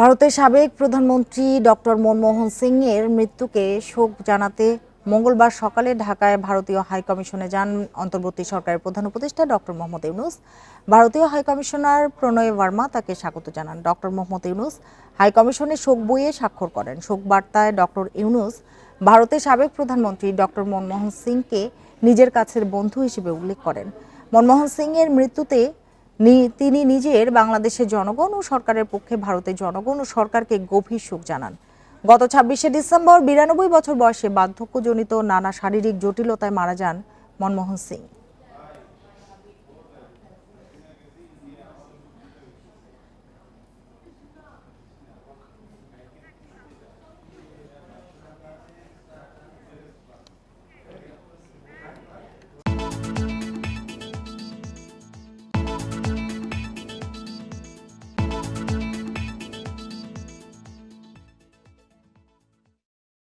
ভারতের সাবেক প্রধানমন্ত্রী ডক্টর মনমোহন সিং এর মৃত্যুকে শোক জানাতে মঙ্গলবার সকালে ঢাকায় ভারতীয় হাইকমিশনে যান অন্তর্বর্তী সরকারের প্রধান উপদেষ্টা ডক্টর মোহাম্মদ ইউনুস। ভারতীয় হাইকমিশনার প্রণয় বর্মা তাকে স্বাগত জানান। ডক্টর মোহাম্মদ ইউনুস হাইকমিশনে শোক বইয়ে স্বাক্ষর করেন। শোক বার্তায় ডক্টর ইউনুস ভারতের সাবেক প্রধানমন্ত্রী ডক্টর মনমোহন সিংকে নিজের কাছের বন্ধু হিসেবে উল্লেখ করেন। মনমোহন সিং এর মৃত্যুতে তিনি নিজের বাংলাদেশের জনগণ ও সরকারের পক্ষে ভারতের জনগণ ও সরকারকে গভীর শোক জানান। গত ছাব্বিশে ডিসেম্বর বিরানব্বই বছর বয়সে বার্ধক্যজনিত নানা শারীরিক জটিলতায় মারা যান মনমোহন সিং।